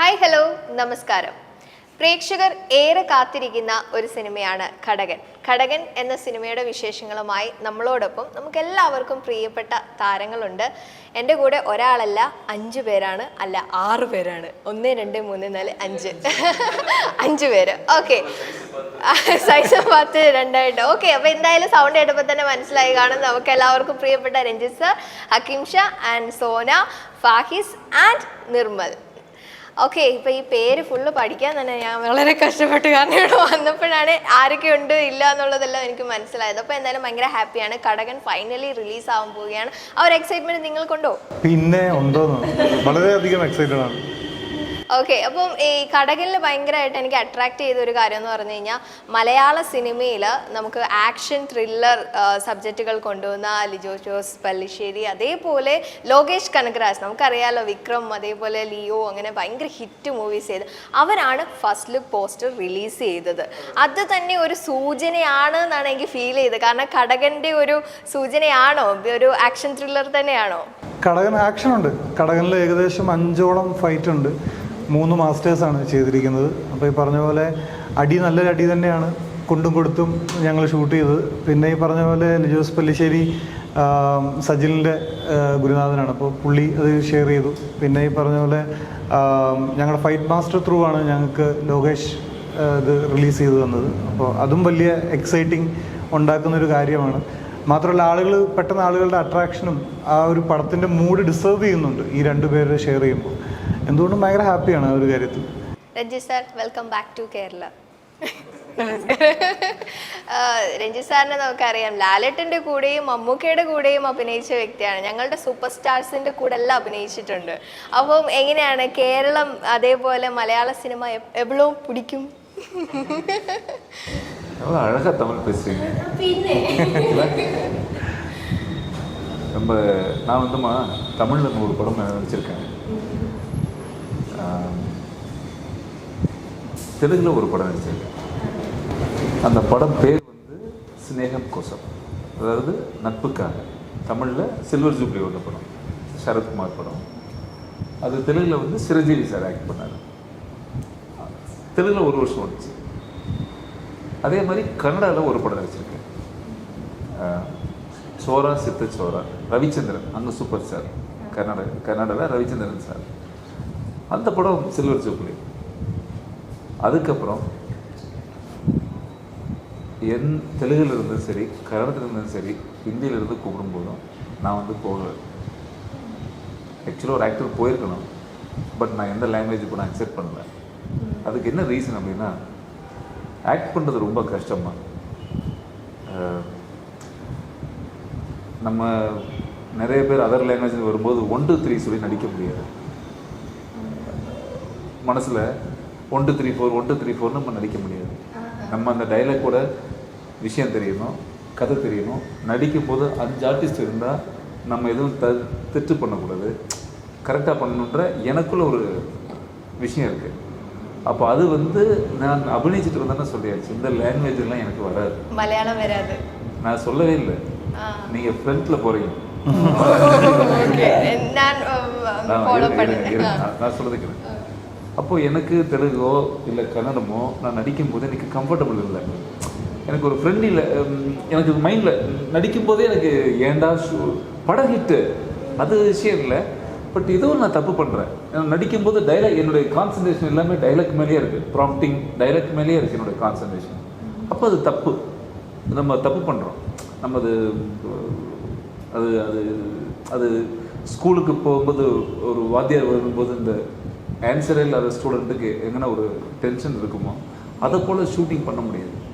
Hi hello നമസ്കാരം. പ്രേക്ഷകർ ഏറെ കാത്തിരിക്കുന്ന ഒരു സിനിമയാണ് ഘടകൻ. ഘടകൻ എന്ന സിനിമയുടെ വിശേഷങ്ങളുമായി നമ്മളോടൊപ്പം നമുക്ക് എല്ലാവർക്കും പ്രിയപ്പെട്ട താരങ്ങളുണ്ട്. എന്റെ കൂടെ ഒരാളല്ല അഞ്ച് പേരാണ്. അല്ല ആറ് പേരാണ്. ഒന്ന് രണ്ട് മൂന്ന് നാല് അഞ്ച്. അഞ്ച് പേര്. ഓക്കെ. സൈസ് പത്ത് രണ്ടായിട്ട്. ഓക്കെ അപ്പോൾ എന്തായാലും സൗണ്ട് കേട്ടപ്പോൾ തന്നെ മനസ്സിലായി. കാണും നമുക്ക് എല്ലാവർക്കും പ്രിയപ്പെട്ട Ranjith sir Hakeem and Sona Fahis and Nirmal. Okay ഇപ്പൊ ഈ പേര് ഫുള്ള് പഠിക്കാൻ തന്നെ ഞാൻ വളരെ കഷ്ടപ്പെട്ടു കാരണം ഇവിടെ വന്നപ്പോഴാണ് ആരൊക്കെ ഉണ്ട് ഇല്ല എന്നുള്ളതെല്ലാം എനിക്ക് മനസ്സിലായത്. അപ്പോൾ എന്തായാലും ഭയങ്കര ഹാപ്പിയാണ് കടകൻ ഫൈനലി റിലീസ് ആവാൻ പോവുകയാണ്. ആ ഒരു എക്സൈറ്റ്മെന്റ് നിങ്ങൾക്കുണ്ടോ? പിന്നെ ഉണ്ടോന്ന്. വളരെയധികം എക്സൈറ്റഡ് ആണ്. ഓക്കെ അപ്പം ഈ കടകളിൽ ഭയങ്കരമായിട്ട് എനിക്ക് അട്രാക്ട് ചെയ്ത ഒരു കാര്യം എന്ന് പറഞ്ഞു കഴിഞ്ഞാൽ മലയാള സിനിമയിൽ നമുക്ക് ആക്ഷൻ ത്രില്ലർ സബ്ജക്റ്റുകൾ കൊണ്ടുവന്ന ലിജോ ജോസ് പല്ലിശ്ശേരി അതേപോലെ ലോകേഷ് കനകരാജ് നമുക്കറിയാലോ വിക്രം അതേപോലെ ലിയോ അങ്ങനെ ഭയങ്കര ഹിറ്റ് മൂവീസ് ചെയ്ത്. അവരാണ് ഫസ്റ്റ് ലുക്ക് പോസ്റ്റർ റിലീസ് ചെയ്തത്. അത് തന്നെ ഒരു സൂചനയാണ് എന്നാണ് എനിക്ക് ഫീൽ ചെയ്തത്. കാരണം കടകന്റെ ഒരു സൂചനയാണോ? ഒരു ആക്ഷൻ ത്രില്ലർ തന്നെയാണോ? കടകൻ ആക്ഷൻ ഉണ്ട്. കടകനിൽ ഏകദേശം അഞ്ചോളം ഫൈറ്റ് ഉണ്ട്. മൂന്ന് മാസ്റ്റേഴ്സാണ് ചെയ്തിരിക്കുന്നത്. അപ്പോൾ ഈ പറഞ്ഞ പോലെ അടി നല്ലൊരു അടി തന്നെയാണ്. കൊണ്ടും കൊടുത്തും ഞങ്ങൾ ഷൂട്ട് ചെയ്തത്. പിന്നെ ഈ പറഞ്ഞ പോലെ ലിജോസ് പല്ലിശ്ശേരി സജിലിന്റെ ഗുരുനാഥനാണ്. അപ്പോൾ പുള്ളി അത് ഷെയർ ചെയ്തു. പിന്നെ ഈ പറഞ്ഞ പോലെ ഞങ്ങളുടെ ഫൈറ്റ് മാസ്റ്റർ ത്രൂ ആണ് ഞങ്ങൾക്ക് ലോകേഷ് ഇത് റിലീസ് ചെയ്തു തന്നത്. അപ്പോൾ അതും വലിയ എക്സൈറ്റിംഗ് ഉണ്ടാക്കുന്ന ഒരു കാര്യമാണ്. മാത്രമല്ല ആളുകൾ പെട്ടെന്ന് ആളുകളുടെ അട്രാക്ഷനും ആ ഒരു പടത്തിന്റെ മൂഡ് ഡിസേർവ് ചെയ്യുന്നുണ്ട് ഈ രണ്ടുപേരെ ഷെയർ ചെയ്യുമ്പോൾ. എന്തുകൊണ്ടും ഭയങ്കര ഹാപ്പിയാണ് ആ ഒരു കാര്യത്തിൽ Ranjith sir welcome back to Kerala Ranjith സാറിനെ നമുക്കറിയാം ലാലേട്ടൻ്റെ കൂടെയും മമ്മൂക്കയുടെ കൂടെയും അഭിനയിച്ച വ്യക്തിയാണ് ഞങ്ങളുടെ സൂപ്പർ സ്റ്റാർസിൻ്റെ കൂടെ എല്ലാം അഭിനയിച്ചിട്ടുണ്ട് അപ്പം എങ്ങനെയാണ് കേരളം അതേപോലെ மலையாள சினிமா எப்- எவ்வளோ பிடிக்கும் எவ்வளோ அழகாக தமிழ் பேசுறீங்க இல்ல? நம்ம நான் வந்துமா தமிழில் நூறு படம் நான் நடிச்சிருக்கேன் ஆம், தெலுங்கில் ஒரு படம் நடிச்சிருக்கேன். அந்த படம் பேர் வந்து சிநேகம் கோசம் அதாவது நட்புக்காக. தமிழில் சில்வர் ஜூப்ளி ஒன்று படம். சரத்குமார் படம். அது தெலுங்கில் வந்து சிரஞ்சீவி சார் ஆக்ட் பண்ணார். தெலுங்கில் ஒரு வருஷம் வந்துச்சு அதே மாதிரி கன்னடாவில் ஒரு படம் நடிச்சிருக்கேன். சோரா சித்த சோரா. ரவிச்சந்திரன் அங்கே சூப்பர் ஸ்டார் கன்னட கன்னடாவில் ரவிச்சந்திரன் சார் அந்த படம் சில்வர் ஜூப்ளி அதுக்கப்புறம் என் தெலுங்கில் இருந்தும் சரி கன்னடத்தில் இருந்தும் சரி ஹிந்தியில இருந்து கூப்பிடும்போதும் நான் வந்து போகல ஆக்சுவலாக ஒரு ஆக்டர் போயிருக்கணும். பட் நான் எந்த லாங்குவேஜ் கூட அக்செப்ட் பண்ணல. அதுக்கு என்ன ரீசன் அப்படின்னா ஆக்ட் பண்ணுறது ரொம்ப கஷ்டமாக நம்ம நிறைய பேர் அதர் லாங்குவேஜ் வரும்போது ஒன் டூ த்ரீ சொல்லி நடிக்க முடியாது. மனசில் one two three four one two three four நம்ம நடிக்க முடியாது. நம்ம அந்த டைலாக்கோட விஷயம் தெரியணும் கதை தெரியணும். நடிக்கும் போது அஞ்சு ஆர்டிஸ்ட் இருந்தால் நம்ம எதுவும் த திட்டு பண்ணக்கூடாது. கரெக்டாக பண்ணணுன்ற எனக்குள்ள ஒரு விஷயம் இருக்குது அப்போ அது வந்து நான் அபிநயிச்சிட்டு இருந்தேன்னு சொல்லியாச்சு. இந்த லாங்குவேஜ் எல்லாம் எனக்கு வராது. மலையாளம் வராது. நான் சொல்லவே இல்லை. நீங்கள் ஃப்ரண்ட்டில் போகிறீங்க நான் நான் அப்போது எனக்கு தெலுங்கோ இல்லை கன்னடமோ நான் நடிக்கும்போது எனக்கு கம்ஃபர்டபுள் இல்லை. எனக்கு ஒரு ஃப்ரெண்ட் இல்லை எனக்கு மைண்டில் நடிக்கும்போதே எனக்கு ஏன்டா ஷூ படம் ஹிட்டு அது விஷயம் இல்லை. பட் இதுவும் நான் தப்பு பண்ணுறேன் நடிக்கும்போது டைலாக் என்னுடைய கான்சன்ட்ரேஷன் எல்லாமே டைலாக் மேலேயே இருக்குது ப்ராம்ப்டிங் டைலாக் மேலேயே இருக்குது என்னுடைய கான்சன்ட்ரேஷன் அப்போ அது தப்பு. நம்ம தப்பு பண்ணுறோம் நம்ம அது அது அது அது ஸ்கூலுக்கு போகும்போது ஒரு வாத்தியார் வரும்போது இந்த ஆன்சரே இல்லாத ஸ்டூடெண்ட்டுக்கு எங்கன்னா ஒரு டென்ஷன் இருக்குமோ? அதை போல் ஷூட்டிங் பண்ண முடியாது.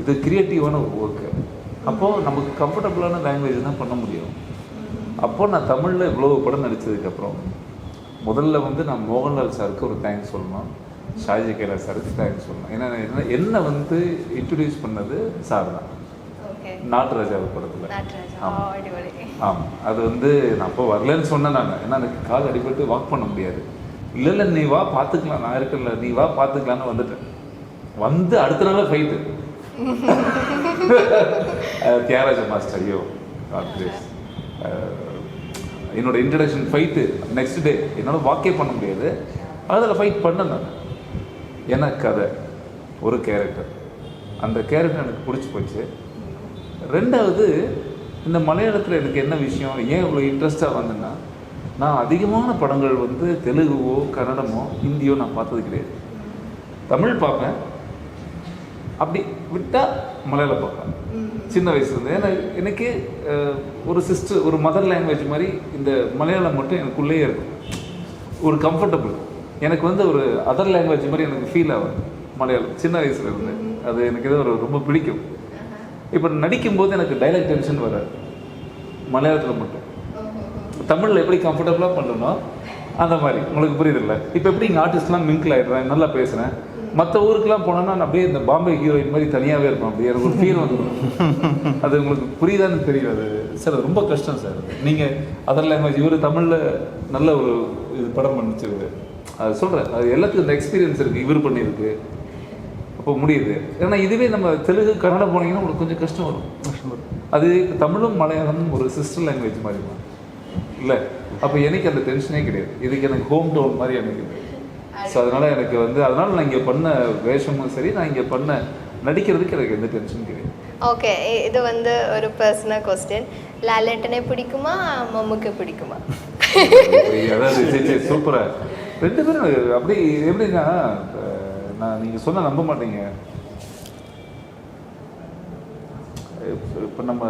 இது கிரியேட்டிவான ஒரு ஒர்க்கு அப்போது நமக்கு கம்ஃபர்டபுளான லாங்குவேஜ் தான் பண்ண முடியும். அப்போது நான் தமிழில் இவ்வளோ படம் நடித்ததுக்கப்புறம் முதல்ல வந்து நான் மோகன்லால் சாருக்கு ஒரு தேங்க்ஸ் சொல்லணும். ஷாஜி கைலாஸ் சாருக்கு தேங்க்ஸ் சொல்லணும். ஏன்னா என்ன- என்னை வந்து இன்ட்ரடியூஸ் பண்ணது சார் தான். நாட்டுராஜா படத்தில். நாட்ராஜா ஆமா. ஆ, அடிப்பொலி ஆமாம் அது வந்து நான் அப்போ வரலன்னு சொன்னேன் நான். ஏன்னா எனக்கு கால் அடிபட்டு வாக் பண்ண முடியாது. இல்லை இல்லை நீ வா பார்த்துக்கலாம் நான் இருக்கல நீ வா பார்த்துக்கலான்னு வந்துட்டேன். வந்து அடுத்த நாள் ஃபைட்டு தியாகராஜ மாஸ்டர் ஐயோ என்னோட இன்ட்ரடக்ஷன் ஃபைட்டு நெக்ஸ்ட் டே என்னால் வாக்கே பண்ண முடியாது. அதில் ஃபைட் பண்ணேன் நான். என்ன கதை? ஒரு கேரக்டர் அந்த கேரக்டர் எனக்கு பிடிச்சி போச்சு. ரெண்டாவது இந்த மலையாளத்தில் எனக்கு என்ன விஷயம்? ஏன் இவ்வளோ இன்ட்ரெஸ்டாக வந்தேன்னா நான் அதிகமான படங்கள் வந்து தெலுங்குவோ கன்னடமோ ஹிந்தியோ நான் பார்த்தது கிடையாது. தமிழ் பார்ப்பேன். அப்படி விட்டால் மலையாளம் பார்ப்பேன். சின்ன வயசுலேருந்து. ஏன்னா எனக்கு ஒரு சிஸ்டர் ஒரு மதர் லாங்குவேஜ் மாதிரி இந்த மலையாளம் மட்டும் எனக்குள்ளேயே இருக்கும். ஒரு கம்ஃபர்டபுள் எனக்கு வந்து ஒரு அதர் லாங்குவேஜ் மாதிரி எனக்கு ஃபீல் ஆகும் மலையாளம். சின்ன வயசுல இருந்து அது எனக்கு ஏதோ ஒரு ரொம்ப பிடிக்கும். இப்போ நடிக்கும்போது எனக்கு டைலாக் டென்ஷன் வராது. மலையாளத்தில் மட்டும். தமிழில் எப்படி கம்ஃபர்டபுளாக பண்ணணும் அந்த மாதிரி. உங்களுக்கு புரியுதுல்ல? இப்போ எப்படி இங்கே ஆர்டிஸ்ட்லாம் மிங்கிள் ஆயிடுறேன் நல்லா பேசுகிறேன் மற்ற ஊருக்குலாம் போனோன்னா நான் அப்படியே இந்த பாம்பே ஹீரோயின் மாதிரி தனியாகவே இருப்பேன். அப்படியே எனக்கு ஒரு ஃபீல் வந்துடும் அது உங்களுக்கு புரியுதான்னு தெரியல அது. சார் அது ரொம்ப கஷ்டம் சார். நீங்கள் அதர் லாங்குவேஜ் இவர் தமிழில் நல்ல ஒரு இது படம் பண்ணிச்சிருக்கு அது சொல்கிறேன் அது எல்லாத்துக்கும் இந்த எக்ஸ்பீரியன்ஸ் இருக்குது இவர் பண்ணியிருக்கு. அப்போ முடியுது. ஏன்னா இதுவே நம்ம தெலுங்கு கன்னடம் போனீங்கன்னா உங்களுக்கு கொஞ்சம் கஷ்டம் வரும். அது தமிழும் மலையாளமும் ஒரு சிஸ்டர் லாங்குவேஜ் மாதிரி தான் இல்லை. அப்போ எனக்கு அந்த டென்ஷனே கிடையாது. இதுக்கு எனக்கு ஹோம் டவுன் மாதிரி எனக்கு ஸோ அதனால எனக்கு வந்து அதனால நான் இங்கே பண்ண வேஷமும் சரி நான் இங்கே பண்ண நடிக்கிறதுக்கு எனக்கு எந்த டென்ஷன் கிடையாது. ஓகே இது வந்து ஒரு பர்சனல் கொஸ்டின் லாலேட்டனை பிடிக்குமா மம்முக்கு பிடிக்குமா? அதாவது சூப்பரா ரெண்டு பேரும் அப்படி எப்படின்னா நான் நீங்க சொன்னா நம்ப மாட்டீங்க. இப்ப நம்ம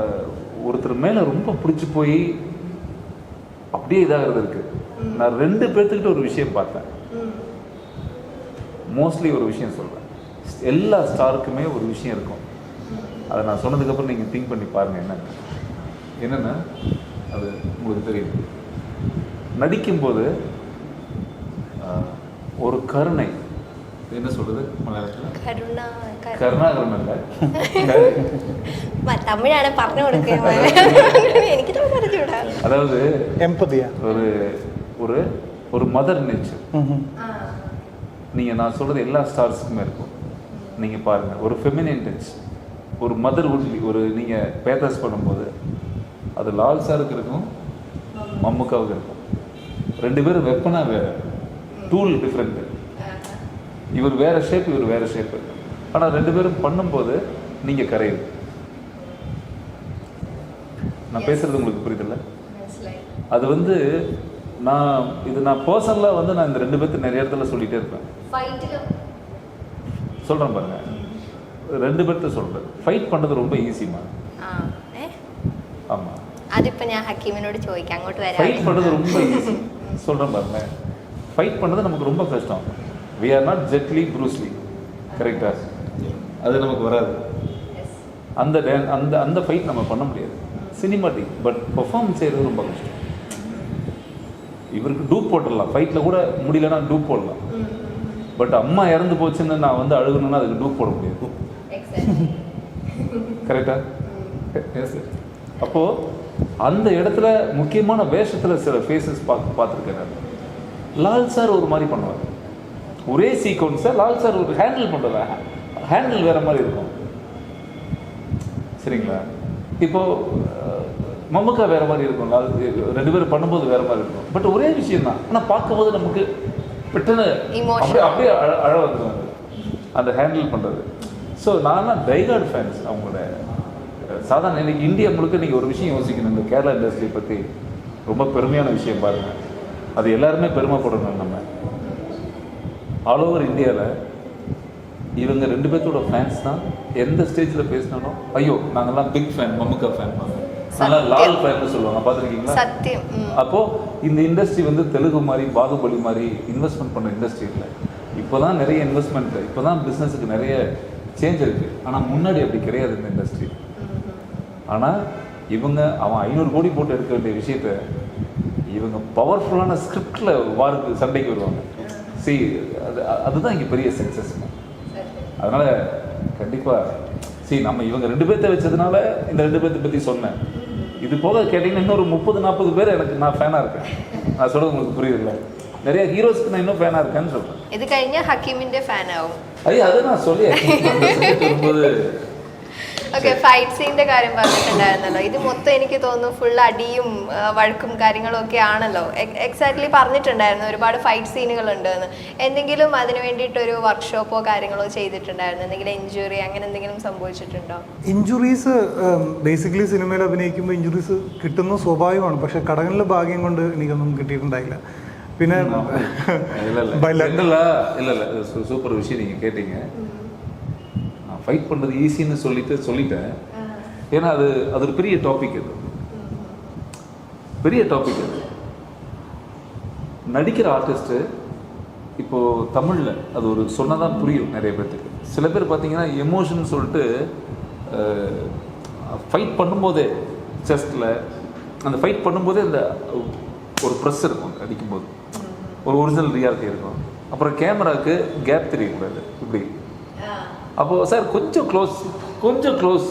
ஒருத்தர் மேல ரொம்ப பிடிச்சி போய் அப்படியே இதாகிறது இருக்கு நான் ரெண்டு பேர்த்துக்கிட்ட ஒரு விஷயம் பார்த்தேன். மோஸ்ட்லி ஒரு விஷயம் சொல்கிறேன் எல்லா ஸ்டாருக்குமே ஒரு விஷயம் இருக்கும். அதை நான் சொன்னதுக்கப்புறம் நீங்கள் திங்க் பண்ணி பாருங்கள் என்ன. என்னென்னா அது உங்களுக்கு தெரியும். நடிக்கும்போது ஒரு கருணை என்ன சொல்றது மலையாளத்தில் കരുണ കരു- കരുണാകരൻ അല്ല മ- തമിഴാണ് പറഞ്ഞു കൊടുക്കുക എനിക്ക് പറഞ്ഞുകൂടാ அதாவது எம்பதியா ஒரு ஒரு ஒரு மதர் நேச்சர் நீங்க நான் சொல்றது எல்லா ஸ்டார்ஸுக்குமே இருக்கும் நீங்க பாருங்க ஒரு ஃபெமினின் டச் ஒரு மதர் உட்லி ஒரு நீங்க பேத்தஸ் பண்ணும்போது அது லால் சாருக்கு இருக்கும் மம்முக்காவுக்கு இருக்கும் ரெண்டு பேரும் வெப்பனா வேற டூல் டிஃப்ரெண்ட் இவர் வேற ஷேப் இவர் வேற ஷேப் ஆனா ரெண்டு பேரும் பண்ணும்போது நீங்க கரையுது நான் பேசுறது உங்களுக்கு புரியுதுல்ல அது வந்து நான் இது நான் பர்சனலாக வந்து நான் இந்த ரெண்டு பேர்த்து நிறைய இடத்துல சொல்லிட்டே இருப்பேன் சொல்கிறேன் பாருங்க ரெண்டு பேர்த்த சொல்கிறேன் ஃபைட் பண்ணுறது ரொம்ப ஈஸிமா ആ ഏ ஆமாம் അതിപ്പോ ഞാൻ ഹക്കീമിനോട് ചോദിക്കാം അങ്ങോട്ട് വരാം ஃபைட் பண்ணுறது ரொம்ப ஈஸி சொல்கிறேன் பாருங்க ஃபைட் பண்ணது நமக்கு ரொம்ப கஷ்டம் We are not Jet Li Bruce Lee கரெக்டா அது நமக்கு வராது. அந்த dan- அந்த அந்த ஃபைட் நம்ம பண்ண முடியாது. சினிமாட்டிக் பட் பெர்ஃபார்ம் செய்கிறது ரொம்ப கஷ்டம். இவருக்கு டூப் போட்டுடலாம். ஃபைட்டில் கூட முடியலன்னா டூப் போடலாம். பட் அம்மா இறந்து போச்சுன்னு நான் வந்து அழுகணும்னா அதுக்கு டூப் போட முடியாது. கரெக்டா அப்போ அந்த இடத்துல முக்கியமான வேஷத்துல சில ஃபேஸஸ் பார்த்து பார்த்துருக்கேன் லால் சார் ஒரு மாதிரி பண்ணுவார். ஒரே சீக்வன்ஸை லால் சார் ஒரு ஹேண்டில் பண்ணுறது ஹேண்டில் வேற மாதிரி இருக்கும். சரிங்களா? இப்போ அஹ், மம்முக்கா வேற மாதிரி இருக்கும். லால் ரெண்டு பேரும் பண்ணும்போது வேற மாதிரி இருக்கும். பட் ஒரே விஷயம் தான் ஆனால் பார்க்கும்போது நமக்கு பெட்டன Emotion. அப்படியே அப்படியே அழ அழ வந்துடும். அந்த ஹேண்டில் பண்ணுறது ஸோ நான்லாம் டைகார்ட் ஃபேன்ஸ் அவங்களோட. சாதாரண இன்னைக்கு இந்தியா முழுக்க நீங்கள் ஒரு விஷயம் யோசிக்கணும். இந்த கேரளா இண்டஸ்ட்ரி பற்றி ரொம்ப பெருமையான விஷயம் பாருங்க. அது எல்லாருமே பெருமைப்படணும் நம்ம. ஆல் ஓவர் இந்தியாவில் இவங்க ரெண்டு பேர்த்தோட ஃபேன்ஸ் தான் எந்த ஸ்டேஜில் பேசினாலும் ஐயோ நாங்கள்லாம் பிக் ஃபேன் மம்முக்கா ஃபேன் நல்லா லால் ஃபேன் சொல்லுவாங்க. பார்த்துருக்கீங்களா? சத்தியம். அப்போது இந்த இண்டஸ்ட்ரி வந்து தெலுங்கு மாதிரி பாகுபலி மாதிரி இன்வெஸ்ட்மெண்ட் பண்ண இண்டஸ்ட்ரியில் இப்போ தான் நிறைய இன்வெஸ்ட்மெண்ட் இப்போ தான் பிஸ்னஸுக்கு நிறைய சேஞ்ச் இருக்குது ஆனால் முன்னாடி அப்படி கிடையாது இந்த இண்டஸ்ட்ரி ஆனால் இவங்க அவன் ஐநூறு கோடி போட்டு எடுக்க வேண்டிய விஷயத்தை இவங்க பவர்ஃபுல்லான ஸ்கிரிப்டில் வாருக்கு சண்டைக்கு வருவாங்க. சி அது அதுதான் இங்கே பெரிய சக்ஸஸ் அதனால் கண்டிப்பாக சி நம்ம இவங்க ரெண்டு பேர்த்த வச்சதுனால இந்த ரெண்டு பேர்த்த பற்றி சொன்னேன். இது போக கேட்டிங்கன்னா இன்னொரு முப்பது நாற்பது பேர் எனக்கு நான் ஃபேனாக இருக்கேன். நான் சொல்கிறது உங்களுக்கு புரியுதுல்ல? நிறைய ஹீரோஸ்க்கு நான் இன்னும் ஃபேனாக இருக்கேன்னு சொல்கிறேன் இது கழிஞ்சா ஹக்கீமின் ஃபேன் ஆகும். ஐயா அதை நான் சொல்லி வரும்போது ഓക്കെ ഫൈറ്റ് സീന്റെ കാര്യം പറഞ്ഞിട്ടുണ്ടായിരുന്നല്ലോ. ഇത് മൊത്തം എനിക്ക് തോന്നുന്നു ഫുൾ അടിയും വഴക്കും കാര്യങ്ങളും ഒക്കെ ആണല്ലോ. എക്സാക്ട്ലി പറഞ്ഞിട്ടുണ്ടായിരുന്നു ഒരുപാട് ഫൈറ്റ് സീനുകൾ ഉണ്ട് എന്ന് എന്തെങ്കിലും അതിന് വേണ്ടിയിട്ട് ഒരു വർക്ക്ഷോപ്പോ കാര്യങ്ങളോ ചെയ്തിട്ടുണ്ടായിരുന്നു? എന്തെങ്കിലും ഇഞ്ചുറി അങ്ങനെ എന്തെങ്കിലും സംഭവിച്ചിട്ടുണ്ടോ? ഇഞ്ചുറീസ് ബേസിക്കലി സിനിമയിൽ അഭിനയിക്കുമ്പോൾ ഇഞ്ചുറീസ് കിട്ടുന്ന സ്വാഭാവികമാണ്. പക്ഷെ കടകളിലെ ഭാഗ്യം കൊണ്ട് എനിക്കൊന്നും കിട്ടിയിട്ടുണ്ടായില്ല. പിന്നെ സൂപ്പർ വിഷയം കേട്ടിങ്ങ. ஃபைட் பண்றது ஈஸின்னு சொல்லிட்டு சொல்லிட்டேன். ஏன்னா அது அது ஒரு பெரிய டாபிக் அது. பெரிய டாபிக் அது. நடிக்கிற ஆர்டிஸ்ட்டு இப்போ தமிழ்ல அது ஒரு சொன்னதான் புரியும் நிறைய பேர்த்துக்கு. சில பேர் பார்த்தீங்கன்னா எமோஷன் சொல்லிட்டு ஃபைட் பண்ணும்போதே செஸ்டில் அந்த ஃபைட் பண்ணும்போதே அந்த ஒரு ப்ரெஸ் இருக்கும் அடிக்கும்போது. ஒரு ஒரிஜினல் ரியாலிட்டி இருக்கும். அப்புறம் கேமராவுக்கு கேப் தெரியக்கூடாது. இப்படி. அப்போது சார் கொஞ்சம் க்ளோஸ் கொஞ்சம் க்ளோஸ்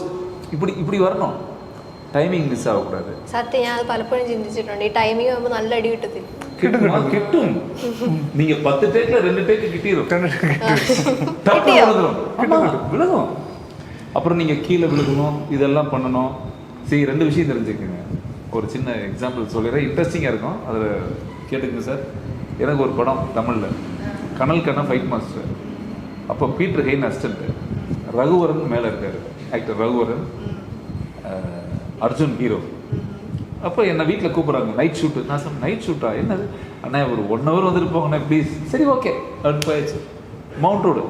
இப்படி இப்படி வரணும் டைமிங் மிஸ் ஆகக்கூடாது സത്യം ഞാൻ അത് പലപ്പോഴും ചിന്തിച്ചിട്ടുണ്ട് ഈ ടൈമിംഗ് ആകുമ്പോൾ നല്ല അടി കിട്ടത്തില്ല கிட்டுமா கிட்டும் நீங்க பத்து டேக்ல ரெண்டு டேக் கிட்டிரும் டப்பு கிட்டியோ? விழுந்துரும் ஆமா, விழுகும் அப்புறம் நீங்க கீழே விழுகணும் இதெல்லாம் பண்ணணும் சரி ரெண்டு விஷயம் தெரிஞ்சுக்கங்க ஒரு சின்ன எக்ஸாம்பிள் சொல்லிடுறேன் இன்ட்ரெஸ்டிங்காக இருக்கும் அதில் கேட்டுக்கங்க சார் எனக்கு ஒரு படம் தமிழில் கனல் கண்ணா ஃபைட் மாஸ்டர் அப்போ பீட்டர் ஹெயின் அசிஸ்டன்ட் ரகுவரன் மேலே இருக்காரு. ஆக்டர் ரகுவரன். அர்ஜுன் ஹீரோ அப்போ என்னை வீட்டில் கூப்பிட்றாங்க நைட் ஷூட்டு நான் சொன்னேன் நைட் ஷூட்டா என்னது? அண்ணா ஒரு ஒன் ஹவர் வந்துட்டு போங்கண்ணே ப்ளீஸ் சரி ஓகே அப்படின்னு போயாச்சு. மவுண்ட் ரோடு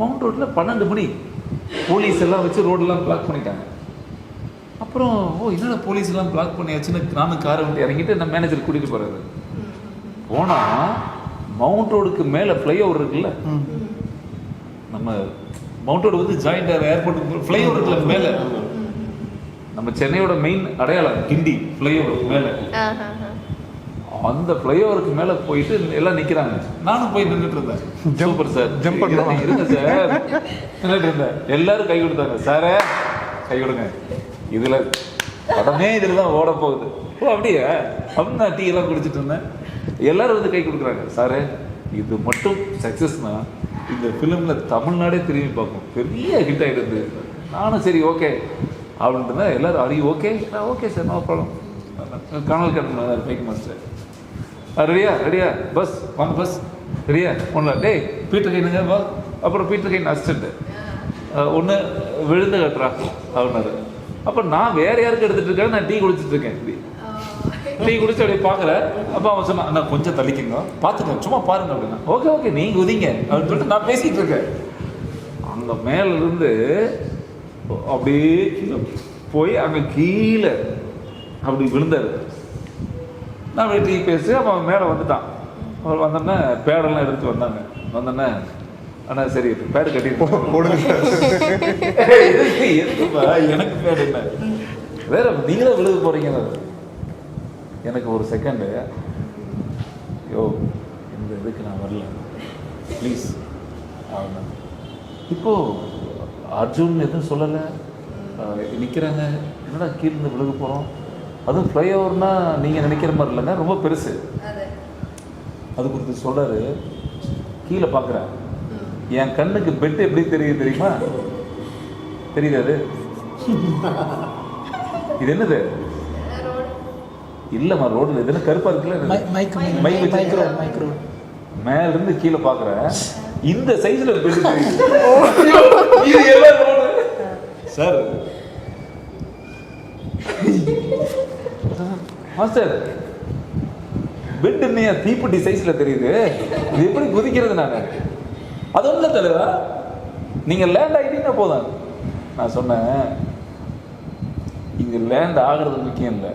மவுண்ட் ரோட்டில் பன்னெண்டு மணி. போலீஸ் எல்லாம் வச்சு ரோடெல்லாம் பிளாக் பண்ணிட்டாங்க. அப்புறம் ஓ என்னடா போலீஸ் எல்லாம் பிளாக் பண்ணியாச்சுன்னு நானும் காரை விட்டு இறங்கிட்டு நம்ம மேனேஜர் கூட்டிகிட்டு போகிறாரு போனால் மவுண்ட் ரோடுக்கு மேலே ஃப்ளைஓவர் இருக்குல்ல. நம்ம மவுண்ட் ரோடு வந்து ஜாயிண்ட் ஏர்போர்ட் ஃப்ளைஓவர் மேலே. நம்ம சென்னையோட மெயின் அடையாளம் கிண்டி ஃப்ளைஓவர் மேலே. அந்த ஃப்ளைஓவருக்கு மேலே போயிட்டு எல்லாம் நிற்கிறாங்க நானும் போய் நின்றுட்டு இருந்தேன். ஜம்பர் சார் ஜம்ப் பண்ணலாம் இருங்க சார் நின்றுட்டு இருந்தேன். எல்லாரும் கை கொடுத்தாங்க. சாரே கை கொடுங்க. இதில் படமே இதில் தான் ஓட போகுது ஓ அப்படியே? அப்படின்னு நான் டீ எல்லாம் குடிச்சிட்டு இருந்தேன். எல்லாரும் வந்து கை கொடுக்குறாங்க. சாரே இது மட்டும் சக்ஸஸ்னா இந்த ஃபிலிமில் தமிழ்நாடே திரும்பி பார்க்கும். பெரிய ஹிட் ஆகிடுது நானும் சரி ஓகே அப்படின்ட்டு எல்லோரும் அறியும் அடி okay okay sir no problem Kanal கட்டணும் பைக் மாஸ்டர் ரெடியா ரெடியா பஸ் வாங்க பஸ் ரெடியா ஒன்று டேய் பீட்டர் கைனுங்க வா. அப்புறம் பீட்டர் கைன் அசிஸ்டண்ட்டு ஒன்று விழுந்து கட்டுறா. அப்படின்னாரு. அப்போ நான் வேறு யாருக்கு எடுத்துகிட்டு இருக்கேன்? நான் டீ குடிச்சிட்ருக்கேன் இப்படி டீ குடிச்சு அப்படியே பார்க்குறேன் அப்போ அவன் சொன்னான் அண்ணா கொஞ்சம் தள்ளிக்கங்க. பார்த்துக்கோங்க சும்மா பாருங்க அப்படின்னா. ஓகே ஓகே நீங்கள் உதிங்க அப்படின்னு சொல்லிட்டு நான் பேசிகிட்டு இருக்கேன். அங்கே மேலேருந்து அப்படியே கீழே போய் அங்கே கீழே அப்படி விழுந்தாரு. நான் அப்படியே டீ பேசி அவன் மேலே வந்துட்டான். அவர் வந்தோடனே பேடெல்லாம் எடுத்து வந்தாங்க. வந்தோடனே அண்ணா சரி பேடு கட்டிட்டு போடுங்க. எனக்கு பேடு என்ன? வேற நீங்களே விழுக போறீங்க. எனக்கு ஒரு செகண்டு யோ இந்த இதுக்கு நான் வரல. ப்ளீஸ் அவன் இப்போ அர்ஜுன் எதுவும் சொல்லலை? நிற்கிறாங்க என்னடா கீழே இருந்து விழுக போகிறோம் அதுவும் ஃப்ளைஓவர்னா நீங்கள் நினைக்கிற மாதிரி இல்லைங்க. ரொம்ப பெருசு. அது குறித்து சொல்றாரு. கீழே பார்க்குறேன் என் கண்ணுக்கு பெட் எப்படி தெரியுது தெரியுமா? தெரியுது அது? இது என்னது? இல்லம்மா ரோட்ல என்ன கருப்பா இருக்குல்ல? மைக் மைக்ரோ மைக்ரோ மேல இருந்து கீழே பாக்குறேன். இந்த சைஸ்ல ரோடு? சார். மாஸ்டர் பெட் என்னையா தீப்பெட்டி சைஸ்ல தெரியுது? இது எப்படி குதிக்கிறது நானு? அது இல்ல தலைவா? நீங்க லேண்ட் ஆகிட்டீங்கன்னா போதும். நான் சொன்னேன் இங்க லேண்ட் ஆகுறது முக்கியம் இல்ல.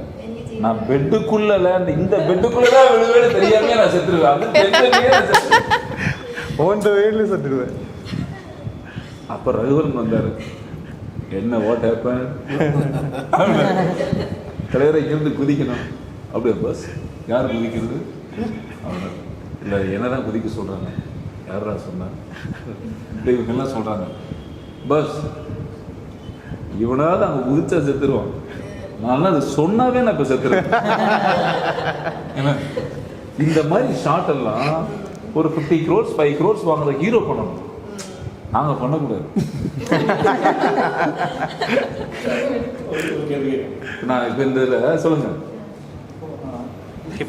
நான் பெட்டுக்குள்ளல இந்த பெட்டுக்குள்ளதான் விழுவேன்னு தெரியாம நான் செத்துருவேன். போன்ற வேலையில செத்துருவேன். அப்ப ரகுவரன் வந்தாரு. என்ன ஓட்ட தலைவரை இருந்து குதிக்கணும். அப்படியே பஸ் யார் குதிக்கிறது? இல்லை என்னதான் குதிக்க சொல்றாங்க? யாரா சொன்னாங்க இவங்கெல்லாம் சொல்றாங்க. பஸ் இவனாவது அங்கே குதிச்சா செத்துருவான். நான் அது சொன்னாவே நான் இப்போ செத்துறேன் இந்த மாதிரி ஷார்ட் எல்லாம் ஒரு ஃபிஃப்டி க்ரோர்ஸ் ஃபைவ் க்ரோர்ஸ் வாங்குற ஹீரோ பண்ணணும். நாங்கள் பண்ணக்கூடாது. நான் இப்போ இந்த இதில் சொல்லுங்கள்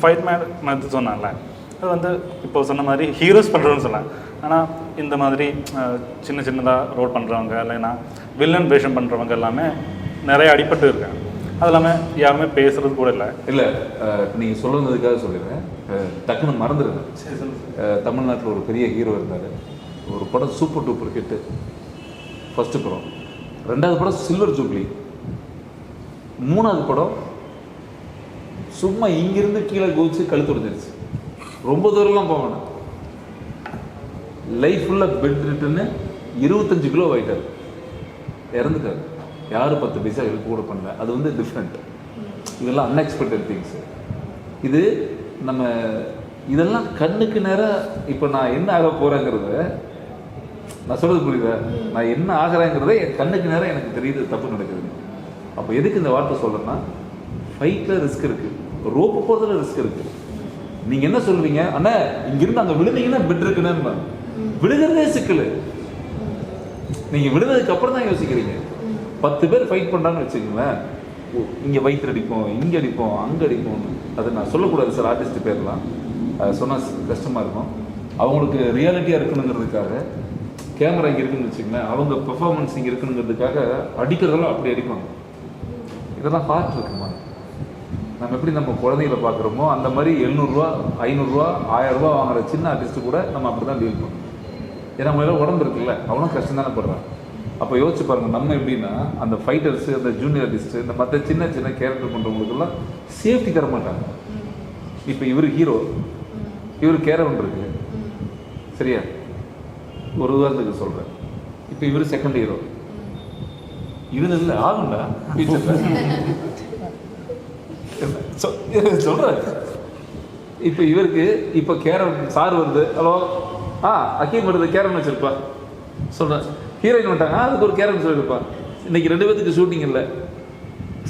ஃபைட் மேட் மாதிரி சொன்னான்ல. அது வந்து இப்போ சொன்ன மாதிரி ஹீரோஸ் பண்ணுறோன்னு சொன்னேன். ஆனால் இந்த மாதிரி சின்ன சின்னதாக ரோல் பண்ணுறவங்க இல்லைன்னா வில்லன் வேஷம் பண்ணுறவங்க எல்லாமே நிறைய அடிபட்டு இருக்காங்க. அது இல்லாமல் யாருமே பேசுறது கூட இல்லை. இல்லை நீங்கள் சொல்லுனதுக்காக சொல்லிடுறேன். டக்குன்னு மறந்துடுங்க. தமிழ்நாட்டில் ஒரு பெரிய ஹீரோ இருந்தார். ஒரு படம் சூப்பர் டூப்பர் ஹிட்டு ஃபஸ்ட்டு படம். ரெண்டாவது படம் சில்வர் ஜூப்ளி மூணாவது படம் சும்மா இங்கிருந்து கீழே குதிச்சு கழுத்து உடைஞ்சிருச்சு. ரொம்ப தூரம்லாம் வேணாம். லைஃப் ஃபுல்லாக பெட் ரிட்டுன்னு இருபத்தஞ்சு கிலோ ஆயிட்டார். இறந்துட்டார். யாரும் பத்து பைசா ஹெல்ப் கூட பண்ணல. அது வந்து டிஃப்ரெண்ட் இதெல்லாம் அன்எக்ஸ்பெக்டட் திங்ஸ் இது நம்ம இதெல்லாம் கண்ணுக்கு நேரம் இப்போ நான் என்ன ஆக போகிறேங்கிறத நான் சொல்றது புரியுதா? நான் என்ன ஆகிறேங்கிறத என் கண்ணுக்கு நேரம் எனக்கு தெரியுது தப்பு நடக்குது அப்போ எதுக்கு இந்த வார்த்தை சொல்கிறேன்னா ஃபைட்டில் ரிஸ்க் இருக்குது ரோப்பு போகிறதுல ரிஸ்க் இருக்குது நீங்கள் என்ன சொல்லுவீங்க? அண்ணா இங்கிருந்து அங்கே விழுந்தீங்கன்னா பெட் இருக்குன்னு. விழுகிறதே சிக்கல். நீங்கள் விழுந்ததுக்கு அப்புறம் தான் யோசிக்கிறீங்க. பத்து பேர் ஃபைட் பண்ணுறான்னு வச்சுக்கோங்களேன். இங்கே வயிற்று அடிப்போம் இங்கே அடிப்போம் அங்கே அடிப்போம்னு அதை நான் சொல்லக்கூடாது சார் ஆர்டிஸ்ட் பேர்லாம். சொன்னால் கஷ்டமாக இருக்கும். அவங்களுக்கு ரியாலிட்டியாக இருக்கணுங்கிறதுக்காக கேமரா இங்கே இருக்குன்னு வச்சுக்கோங்களேன். அவங்க பெர்ஃபார்மன்ஸ் இங்கே இருக்குங்கிறதுக்காக அடிக்கிறதெல்லாம் அப்படி அடிப்பாங்க. இதெல்லாம் ஹார்ட் இருக்குமா? நம்ம எப்படி நம்ம குழந்தைகளை பார்க்குறோமோ அந்த மாதிரி எழுநூறுவா ஐநூறுரூவா ஆயிரரூபா வாங்குற சின்ன ஆர்டிஸ்ட்டு கூட நம்ம அப்படி தான் டீல் பண்ணணும் ஏன்னா அவங்க உடம்பு இருக்குல்ல அவனும் கஷ்டம் தானே படுறான். அப்போ யோசிச்சு பாருங்க நம்ம எப்படின்னா அந்த ஃபைட்டர்ஸு அந்த ஜூனியர் ஆர்டிஸ்ட் இந்த மற்ற சின்ன சின்ன கேரக்டர் பண்ணுறவங்களுக்கெல்லாம் சேஃப்டி தர மாட்டாங்க. இப்போ இவர் ஹீரோ இவர் கேரவன் இருக்கு. சரியா? ஒரு உதாரணத்துக்கு சொல்கிறேன் இப்போ இவர் செகண்ட் ஹீரோ இது இல்லை ஆகும்டா ஃபியூச்சரில் சொல்கிறேன் இப்போ இவருக்கு இப்போ கேரன் சார் வருது. ஹலோ ஆ அக்கீம் வருது கேரன் வச்சிருப்பா. சொல்கிறேன் ஹீரோயின் வந்துட்டாங்க அதுக்கு ஒரு கேரக்டர் சொல்லியிருப்பா இன்னைக்கு ரெண்டு பேத்துக்கு ஷூட்டிங் இல்லை.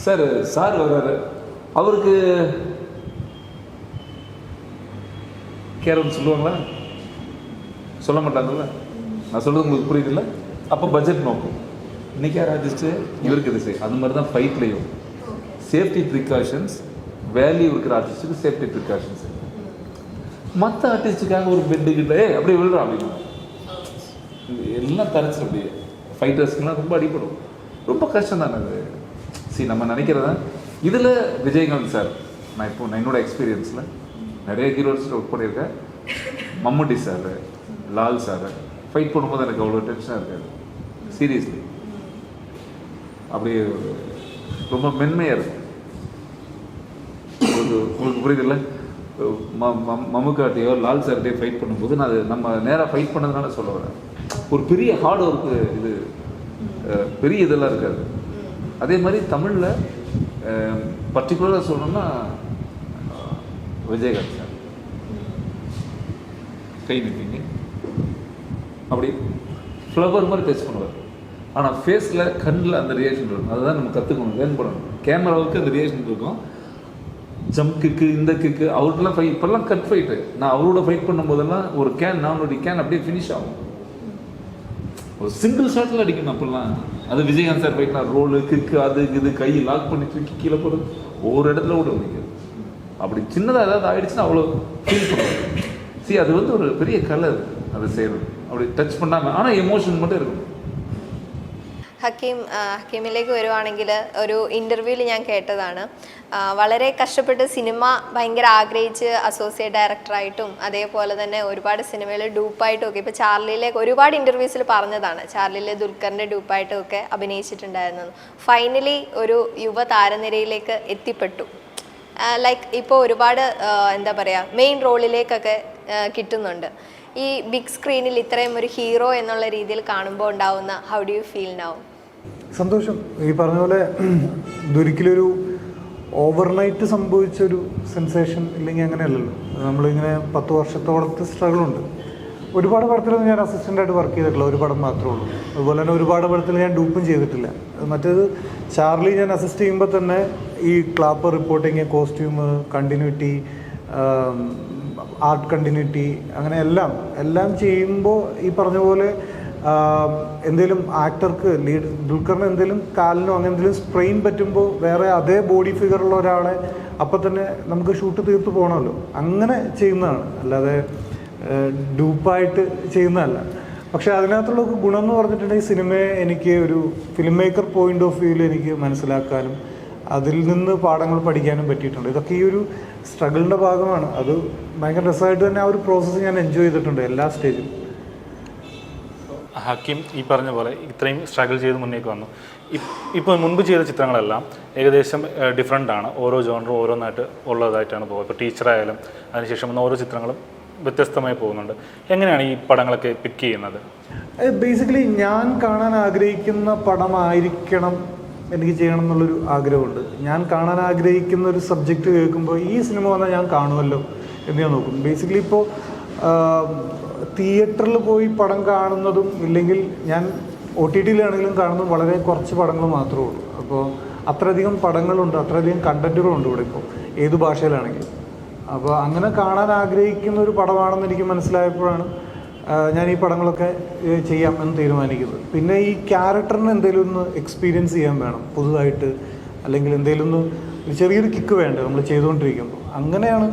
சார் சார் வர்றாரு. அவருக்கு கேரம்னு சொல்லுவாங்களா? சொல்ல மாட்டாங்கல்ல. நான் சொல்றது உங்களுக்கு புரியுதுல்ல? அப்போ பட்ஜெட் நோக்கம். இன்னைக்கு யார் ஆர்டிஸ்ட்டு இவருக்கு இது செய் அது மாதிரி தான் ஃபைட்லேயும் சேஃப்டி ப்ரிகாஷன்ஸ் வேல்யூ இருக்கிற ஆர்டிஸ்ட்டுக்கு சேஃப்டி ப்ரிகாஷன்ஸ் மற்ற ஆர்டிஸ்ட்டுக்காக ஒரு பெட்டு கிட்டே அப்படியே விழுறா அப்படின்னு. எல்லாம் தரச்சு அப்படியே. ஃபைட்டர்ஸ்க்குலாம் ரொம்ப அடிபடும். ரொம்ப கஷ்டம் தானே அது? சரி நம்ம நினைக்கிறத. இதில் விஜயகாந்த் சார் நான் இப்போ நான் என்னோட எக்ஸ்பீரியன்ஸில் நிறைய ஹீரோஸ் ஒர்க் பண்ணியிருக்கேன். Mammootty sir Lal sir fight பண்ணும்போது எனக்கு அவ்வளோ டென்ஷனாக இருக்காது. சீரியஸ்லி அப்படியே ரொம்ப மென்மையாக இருக்கும் உங்களுக்கு உங்களுக்கு புரியுதில்ல? ம- மம்முக்காட்டையோ லால் சார்ட்டையோ ஃபைட் பண்ணும்போது நான் அது நம்ம நேராக ஃபைட் பண்ணதுனால சொல்ல வரேன். ஒரு பெரிய ஹார்ட் ஒர்க்கு இது பெரிய இதெல்லாம் இருக்காது. அதே மாதிரி தமிழில் பர்டிகுலராக சொல்லணும்னா விஜயகாந்த் சார். கை நிற்பீங்க அப்படி ஃப்ளவர் மாதிரி டச் பண்ணுவார். ஆனால் ஃபேஸில் கண்ணில் அந்த ரியாக்ஷன் இருக்கும். அதுதான் நம்ம கற்றுக்கணும் லேர்ன் பண்ணணும் கேமராவுக்கு அந்த ரியாக்ஷன் இருக்கும். ஜம்ப் கிக்கு இந்த கிக்கு அவர்கிட்டலாம் ஃபைட் இப்போல்லாம் கட் ஃபைட்டு நான் அவரோட ஃபைட் பண்ணும்போதெல்லாம் ஒரு கேன் நானூறு கேன் அப்படியே ஃபினிஷ் ஆகும். ஒரு சிங்கிள் ஷாட்டில் அடிக்கணும் அப்படிலாம். அது விஜயகாந்த் சார் ஃபைட்னா ரோலு கிக்கு அது இது கை லாக் பண்ணி தூக்கி கீழே போகிறது ஒவ்வொரு இடத்துல கூட முடியாது அப்படி சின்னதாக ஏதாவது ஆயிடுச்சுன்னா அவ்வளோ ஃபீல் பண்ணுவோம் சரி அது வந்து ஒரு பெரிய கலர் அது. செய்கிறது அப்படி டச் பண்ணாமல் ஆனால் எமோஷன் மட்டும் இருக்கும். ഹക്കീം ഹക്കീമിലേക്ക് വരുവാണെങ്കിൽ ഒരു ഇന്റർവ്യൂവിൽ ഞാൻ കേട്ടതാണ്. വളരെ കഷ്ടപ്പെട്ട് സിനിമ ഭയങ്കര ആഗ്രഹിച്ച് അസോസിയേറ്റ് ഡയറക്ടറായിട്ടും അതേപോലെ തന്നെ ഒരുപാട് സിനിമയിൽ ഡൂപ്പായിട്ടും ഒക്കെ ഇപ്പോൾ ചാർലിയിലെ ഒരുപാട് ഇന്റർവ്യൂസിൽ പറഞ്ഞതാണ്. ചാർലിയിലെ ദുൽഖറിന്റെ ഡൂപ്പായിട്ടും ഒക്കെ അഭിനയിച്ചിട്ടുണ്ടായിരുന്നു. ഫൈനലി ഒരു യുവ താരനിരയിലേക്ക് എത്തിപ്പെട്ടു. ലൈക്ക് ഇപ്പോൾ ഒരുപാട് എന്താ പറയുക മെയിൻ റോളിലേക്കൊക്കെ കിട്ടുന്നുണ്ട്. ഈ ബിഗ് സ്ക്രീനിൽ ഇത്രയും ഒരു ഹീറോ എന്നുള്ള രീതിയിൽ കാണുമ്പോൾ ഉണ്ടാവുന്ന how do you feel now സന്തോഷം. ഈ പറഞ്ഞ പോലെ ഇതൊരിക്കലൊരു ഓവർനൈറ്റ് സംഭവിച്ച ഒരു സെൻസേഷൻ ഇല്ലെങ്കിൽ അങ്ങനെയല്ലല്ലോ. നമ്മളിങ്ങനെ പത്ത് വർഷത്തോളത്തെ സ്ട്രഗിളുണ്ട് ഒരുപാട് പടത്തിലൊന്നും ഞാൻ അസിസ്റ്റന്റായിട്ട് വർക്ക് ചെയ്തിട്ടില്ല. ഒരു പടം മാത്രമേ ഉള്ളൂ. അതുപോലെ തന്നെ ഒരുപാട് പടത്തിൽ ഞാൻ ഡൂപ്പും ചെയ്തിട്ടില്ല. മറ്റേത് ചാർലി ഞാൻ അസിസ്റ്റ് ചെയ്യുമ്പോൾ തന്നെ ഈ clap reporting costume continuity art continuity അങ്ങനെ എല്ലാം എല്ലാം ചെയ്യുമ്പോൾ ഈ പറഞ്ഞ പോലെ എന്തെങ്കിലും ആക്ടർക്ക് ലീഡ് ദുൽഖറിന് എന്തെങ്കിലും കാലിനോ അങ്ങനെ എന്തെങ്കിലും സ്പ്രെയിൻ പറ്റുമ്പോൾ വേറെ അതേ ബോഡി ഫിഗറുള്ള ഒരാളെ അപ്പം തന്നെ നമുക്ക് ഷൂട്ട് തീർത്ത് പോകണമല്ലോ അങ്ങനെ ചെയ്യുന്നതാണ്. അല്ലാതെ ഡൂപ്പായിട്ട് ചെയ്യുന്നതല്ല. പക്ഷെ അതിനകത്തുള്ള ഗുണം എന്ന് പറഞ്ഞിട്ടുണ്ടെങ്കിൽ സിനിമയെ എനിക്ക് ഒരു ഫിലിം മേക്കർ പോയിന്റ് ഓഫ് വ്യൂവിൽ എനിക്ക് മനസ്സിലാക്കാനും അതിൽ നിന്ന് പാഠങ്ങൾ പഠിക്കാനും പറ്റിയിട്ടുണ്ട്. ഇതൊക്കെ ഈ ഒരു സ്ട്രഗിളിന്റെ ഭാഗമാണ്. അത് ഭയങ്കര രസമായിട്ട് തന്നെ ആ ഒരു പ്രോസസ്സ് ഞാൻ എൻജോയ് ചെയ്തിട്ടുണ്ട് എല്ലാ സ്റ്റേജിലും ഹക്കീം ഈ പറഞ്ഞ പോലെ ഇത്രയും സ്ട്രഗിൾ ചെയ്ത് മുന്നേക്ക് വന്നു. ഇപ്പോൾ മുൻപ് ചെയ്ത ചിത്രങ്ങളെല്ലാം ഏകദേശം ഡിഫറെന്റ് ആണ്. ഓരോ ജോണറും ഓരോന്നായിട്ട് ഉള്ളതായിട്ടാണ് പോകുന്നത്. ഇപ്പോൾ ടീച്ചറായാലും അതിനുശേഷം വന്ന ഓരോ ചിത്രങ്ങളും വ്യത്യസ്തമായി പോകുന്നുണ്ട്. എങ്ങനെയാണ് ഈ പടങ്ങളൊക്കെ പിക്ക് ചെയ്യുന്നത്? ബേസിക്കലി ഞാൻ കാണാൻ ആഗ്രഹിക്കുന്ന പടമായിരിക്കണം എനിക്ക് ചെയ്യണം എന്നുള്ളൊരു ആഗ്രഹമുണ്ട്. ഞാൻ കാണാൻ ആഗ്രഹിക്കുന്ന ഒരു സബ്ജക്റ്റ് കേൾക്കുമ്പോൾ ഈ സിനിമ വന്നാൽ ഞാൻ കാണുമല്ലോ എന്ന് ഞാൻ നോക്കും. ബേസിക്കലി ഇപ്പോൾ തിയേറ്ററിൽ പോയി പടം കാണുന്നതും ഇല്ലെങ്കിൽ ഞാൻ ഒ ടി ടിയിലാണെങ്കിലും കാണുന്നതും വളരെ കുറച്ച് പടങ്ങൾ മാത്രമേ ഉള്ളൂ. അപ്പോൾ അത്രയധികം പടങ്ങളുണ്ട് അത്രയധികം കണ്ടന്റുകളുണ്ട് ഇവിടെ ഇപ്പോൾ ഏത് ഭാഷയിലാണെങ്കിലും. അപ്പോൾ അങ്ങനെ കാണാൻ ആഗ്രഹിക്കുന്ന ഒരു പടമാണെന്ന് എനിക്ക് മനസ്സിലായപ്പോഴാണ് ഞാൻ ഈ പടങ്ങളൊക്കെ ചെയ്യാം എന്ന് തീരുമാനിക്കുന്നത്. പിന്നെ ഈ ക്യാരക്ടറിന് എന്തെങ്കിലും ഒന്ന് എക്സ്പീരിയൻസ് ചെയ്യാൻ വേണം പുതുതായിട്ട് അല്ലെങ്കിൽ എന്തെങ്കിലും ഒന്ന് ചെറിയൊരു കിക്ക് വേണ്ടേ നമ്മൾ ചെയ്തുകൊണ്ടിരിക്കുമ്പോൾ. അങ്ങനെയാണ്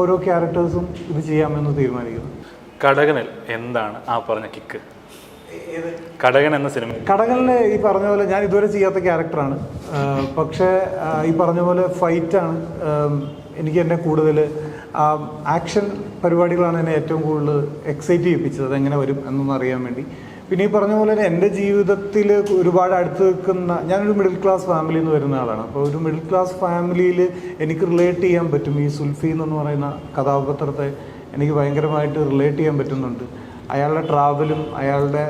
ഓരോ ക്യാരക്ടേഴ്സും ഇത് ചെയ്യാമെന്ന് തീരുമാനിക്കുന്നത്. കടകനിൽ എന്താണ് ആ പറഞ്ഞ കിക്ക് കടകൻ എന്ന സിനിമ കടകനിൽ ഈ പറഞ്ഞ പോലെ ഞാൻ ഇതുവരെ ചെയ്യാത്ത ക്യാരക്ടറാണ് പക്ഷേ ഈ പറഞ്ഞ പോലെ ഫൈറ്റാണ് എനിക്ക് എന്നെ കൂടുതൽ ആക്ഷൻ പരിപാടികളാണ് എന്നെ ഏറ്റവും കൂടുതൽ എക്സൈറ്റ് ചെയ്യിപ്പിച്ചത്. അതെങ്ങനെ വരും എന്നൊന്ന് അറിയാൻ വേണ്ടി. പിന്നെ ഈ പറഞ്ഞ പോലെ തന്നെ എന്റെ ജീവിതത്തിൽ ഒരുപാട് അടുത്ത് നിൽക്കുന്ന ഞാനൊരു മിഡിൽ ക്ലാസ് ഫാമിലിയിൽ നിന്ന് വരുന്ന ആളാണ്. അപ്പോൾ ഒരു മിഡിൽ ക്ലാസ് ഫാമിലിയിൽ എനിക്ക് റിലേറ്റ് ചെയ്യാൻ പറ്റും ഈ സുൽഫി എന്ന് പറയുന്ന കഥാപാത്രത്തെ എനിക്ക് ഭയങ്കരമായിട്ട് റിലേറ്റ് ചെയ്യാൻ പറ്റുന്നുണ്ട്. അയാളുടെ ട്രാവലും അയാളുടെ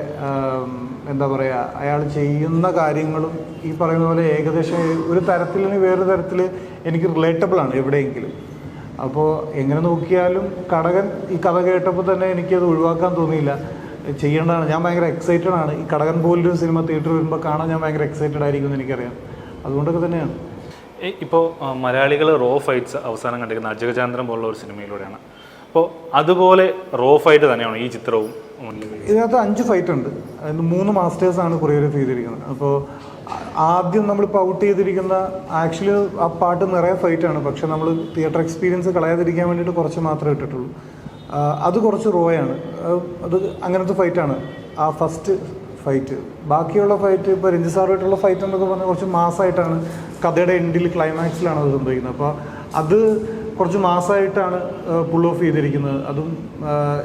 എന്താ പറയുക അയാൾ ചെയ്യുന്ന കാര്യങ്ങളും ഈ പറയുന്ന പോലെ ഏകദേശം ഒരു തരത്തിൽ വേറൊരു തരത്തിൽ എനിക്ക് റിലേറ്റബിളാണ് എവിടെയെങ്കിലും. അപ്പോൾ എങ്ങനെ നോക്കിയാലും കടകൻ ഈ കഥ കേട്ടപ്പോൾ തന്നെ എനിക്കത് ഒഴിവാക്കാൻ തോന്നിയില്ല. ചെയ്യേണ്ടതാണ്. ഞാൻ ഭയങ്കര എക്സൈറ്റഡ് ആണ്. ഈ കടകൻ പോലൊരു സിനിമ തിയേറ്ററിൽ വരുമ്പോൾ കാണാൻ ഞാൻ ഭയങ്കര എക്സൈറ്റഡ് ആയിരിക്കും എന്ന് എനിക്കറിയാം. അതുകൊണ്ടൊക്കെ തന്നെയാണ്. ഇപ്പോൾ മലയാളികൾ റോ ഫൈറ്റ്സ് അവസാനം കണ്ടിരിക്കുന്ന അജഗചാന്ദ്രൻ പോലുള്ള ഒരു സിനിമയിലൂടെയാണ് അപ്പോൾ അതുപോലെ റോ ഫൈറ്റ് തന്നെയാണ് ഈ ചിത്രവും ഇതിനകത്ത് അഞ്ച് ഫൈറ്റ് ഉണ്ട് അതിന് മൂന്ന് മാസ്റ്റേഴ്സാണ് കൊറിയോഗ്രഫി ചെയ്തിരിക്കുന്നത്. അപ്പോൾ ആദ്യം നമ്മൾ ഇപ്പോൾ ഔട്ട് ചെയ്തിരിക്കുന്ന ആക്ച്വലി ആ പാട്ട് നിറയെ ഫൈറ്റാണ്. പക്ഷെ നമ്മൾ തിയേറ്റർ എക്സ്പീരിയൻസ് കളയാതിരിക്കാൻ വേണ്ടിയിട്ട് കുറച്ച് മാത്രമേ ഇട്ടിട്ടുള്ളൂ. അത് കുറച്ച് റോയാണ്. അത് അങ്ങനത്തെ ഫൈറ്റാണ്. ആ ഫസ്റ്റ് ഫൈറ്റ്. ബാക്കിയുള്ള ഫൈറ്റ് ഇപ്പോൾ രഞ്ജി സാറുമായിട്ടുള്ള ഫൈറ്റ് എന്നൊക്കെ പറഞ്ഞാൽ കുറച്ച് മാസമായിട്ടാണ് കഥയുടെ എൻഡിൽ ക്ലൈമാക്സിലാണ് അത് സംഭവിക്കുന്നത്. അപ്പോൾ അത് കുറച്ച് മാസമായിട്ടാണ് പുൾ ഓഫ് ചെയ്തിരിക്കുന്നത്. അതും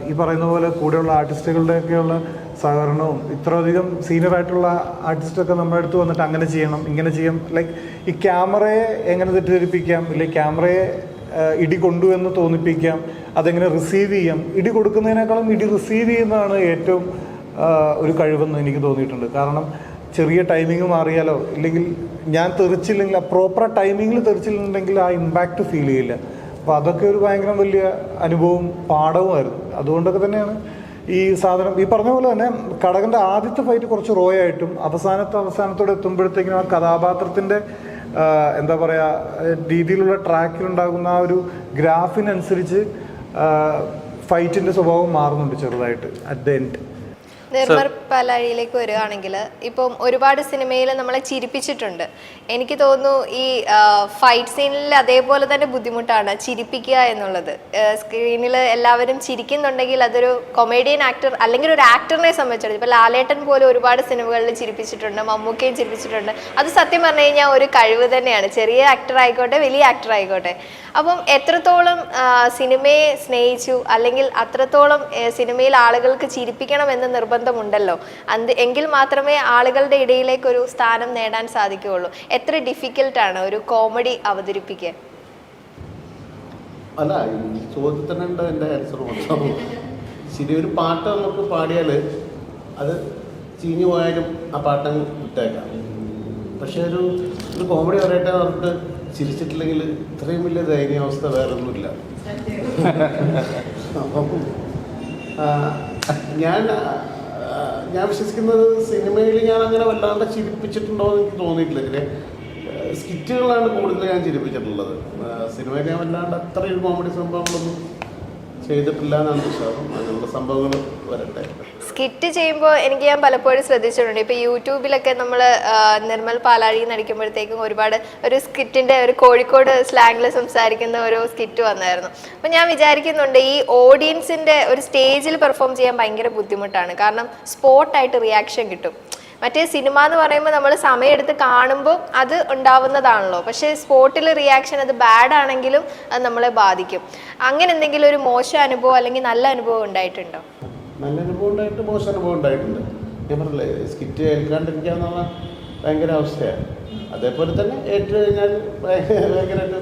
ഈ പറയുന്ന പോലെ കൂടെയുള്ള ആർട്ടിസ്റ്റുകളുടെയൊക്കെയുള്ള സഹകരണവും ഇത്രയധികം സീനിയർ ആയിട്ടുള്ള ആർട്ടിസ്റ്റൊക്കെ നമ്മുടെ അടുത്ത് വന്നിട്ട് അങ്ങനെ ചെയ്യണം ഇങ്ങനെ ചെയ്യാം ലൈക്ക് ഈ ക്യാമറയെ എങ്ങനെ തെറ്റിദ്ധരിപ്പിക്കാം? ഇല്ലെങ്കിൽ ക്യാമറയെ ഇടി കൊണ്ടു എന്ന് തോന്നിപ്പിക്കാം അതെങ്ങനെ റിസീവ് ചെയ്യാം? ഇടി കൊടുക്കുന്നതിനേക്കാളും ഇടി റിസീവ് ചെയ്യുന്നതാണ് ഏറ്റവും ഒരു കഴിവെന്ന് എനിക്ക് തോന്നിയിട്ടുണ്ട്. കാരണം ചെറിയ ടൈമിങ് മാറിയാലോ ഇല്ലെങ്കിൽ ഞാൻ തെറിച്ചില്ലെങ്കിൽ ആ പ്രോപ്പർ ടൈമിങ്ങിൽ തെറിച്ചിട്ടുണ്ടെങ്കിൽ ആ ഇമ്പാക്റ്റ് ഫീൽ ചെയ്യില്ല. അപ്പോൾ അതൊക്കെ ഒരു ഭയങ്കര വലിയ അനുഭവവും പാഠവുമായിരുന്നു. അതുകൊണ്ടൊക്കെ തന്നെയാണ് ഈ സാധനം ഈ പറഞ്ഞ പോലെ തന്നെ കടകന്റെ ആദ്യത്തെ ഫൈറ്റ് കുറച്ച് റോ ആയിട്ടും അവസാനത്തെ അവസാനത്തോടെ എത്തുമ്പോഴത്തേക്കിനും ആ കഥാപാത്രത്തിന്റെ എന്താ പറയുക രീതിയിലുള്ള ട്രാക്കിലുണ്ടാകുന്ന ആ ഒരു ഗ്രാഫിനനുസരിച്ച് ഫൈറ്റിന്റെ സ്വഭാവം മാറുന്നുണ്ട് ചെറുതായിട്ട് അറ്റ് ദ എൻഡ് നിർമ്മർ പലാഴിയിലേക്ക് വരികയാണെങ്കിൽ ഇപ്പം ഒരുപാട് സിനിമയിൽ നമ്മളെ ചിരിപ്പിച്ചിട്ടുണ്ട്. എനിക്ക് തോന്നുന്നു ഈ ഫൈറ്റ് സീനിൽ അതേപോലെ തന്നെ ബുദ്ധിമുട്ടാണ് ചിരിപ്പിക്കുക എന്നുള്ളത്. സ്ക്രീനിൽ എല്ലാവരും ചിരിക്കുന്നുണ്ടെങ്കിൽ അതൊരു കൊമേഡിയൻ ആക്ടർ അല്ലെങ്കിൽ ഒരു ആക്ടറിനെ സംബന്ധിച്ചിടത്തോളം ഇപ്പോൾ ലാലേട്ടൻ പോലും ഒരുപാട് സിനിമകളിൽ ചിരിപ്പിച്ചിട്ടുണ്ട് മമ്മൂക്കയും ചിരിപ്പിച്ചിട്ടുണ്ട്. അത് സത്യം പറഞ്ഞു കഴിഞ്ഞാൽ ഒരു കഴിവ് തന്നെയാണ്. ചെറിയ ആക്ടർ ആയിക്കോട്ടെ വലിയ ആക്ടർ ആയിക്കോട്ടെ. അപ്പം എത്രത്തോളം സിനിമയെ സ്നേഹിച്ചു അല്ലെങ്കിൽ അത്രത്തോളം സിനിമയിൽ ആളുകൾക്ക് ചിരിപ്പിക്കണം എന്ന് നിർബന്ധമുണ്ടല്ലോ അത് എങ്കിൽ മാത്രമേ ആളുകളുടെ ഇടയിലേക്ക് ഒരു സ്ഥാനം നേടാൻ സാധിക്കുകയുള്ളൂ. എത്ര ഡിഫിക്കൽട്ടാണ് ഒരു കോമഡി അവതരിപ്പിക്കാൻ? അല്ല ചോദ്യത്തിനുണ്ട് എന്റെ ആൻസർ മൊത്തം. ശരി ഒരു പാട്ട് നമുക്ക് പാടിയാൽ അത് ചീഞ്ഞു പോയാലും ആ പാട്ടങ്ങ് വിട്ടേക്കാം. പക്ഷെ ഒരു ഒരു കോമഡി പറയട്ടെ നമുക്ക് ചിരിച്ചിട്ടില്ലെങ്കിൽ ഇത്രയും വലിയ ദയനീയാവസ്ഥ വേറെ ഒന്നുമില്ല അപ്പം ഞാൻ ഞാൻ വിശ്വസിക്കുന്നത് സിനിമയിൽ ഞാൻ അങ്ങനെ വല്ലാണ്ട് ചിരിപ്പിച്ചിട്ടുണ്ടോ എന്ന് എനിക്ക് തോന്നിയിട്ടില്ല. പിന്നെ സ്കിറ്റുകളാണ് കൂടുതൽ ഞാൻ ചിരിപ്പിച്ചിട്ടുള്ളത്. സിനിമയിൽ ഞാൻ വല്ലാണ്ട് അത്രയും കോമഡി സംഭവങ്ങളൊന്നും ചെയ്തിട്ടില്ല എന്നാണ് വിശ്വാസം സംഭവങ്ങൾ വരട്ടെ. സ്കിറ്റ് ചെയ്യുമ്പോൾ എനിക്ക് ഞാൻ പലപ്പോഴും ശ്രദ്ധിച്ചിട്ടുണ്ട്. ഇപ്പോൾ യൂട്യൂബിലൊക്കെ നമ്മൾ നിർമ്മൽ പാലാഴി നടിക്കുമ്പോഴത്തേക്കും ഒരുപാട് ഒരു സ്കിറ്റിന്റെ ഒരു കോഴിക്കോട് സ്ലാങ്ങിൽ സംസാരിക്കുന്ന ഒരു സ്കിറ്റ് വന്നായിരുന്നു. അപ്പോൾ ഞാൻ വിചാരിക്കുന്നുണ്ട് ഈ ഓഡിയൻസിന്റെ ഒരു സ്റ്റേജിൽ പെർഫോം ചെയ്യാൻ ഭയങ്കര ബുദ്ധിമുട്ടാണ്. കാരണം സ്പോട്ടായിട്ട് റിയാക്ഷൻ കിട്ടും. മറ്റേ സിനിമ എന്ന് പറയുമ്പോൾ നമ്മൾ സമയമെടുത്ത് കാണുമ്പോൾ അത് ഉണ്ടാവുന്നതാണല്ലോ. പക്ഷേ സ്പോട്ടിൽ റിയാക്ഷൻ അത് ബാഡ് ആണെങ്കിലും അത് നമ്മളെ ബാധിക്കും. അങ്ങനെ എന്തെങ്കിലും ഒരു മോശം അനുഭവം അല്ലെങ്കിൽ നല്ല അനുഭവം ഉണ്ടായിട്ടുണ്ടോ? നല്ല അനുഭവം ഉണ്ടായിട്ട് മോശം അനുഭവം ഉണ്ടായിട്ടുണ്ട്. ഞാൻ പറഞ്ഞില്ലേ സ്കിറ്റ് ഏൽക്കാണ്ടിരിക്കുക എന്നുള്ള ഭയങ്കര അവസ്ഥയാണ്. അതേപോലെ തന്നെ ഏറ്റു കഴിഞ്ഞാൽ ഭയങ്കര- ഭയങ്കരമായിട്ട്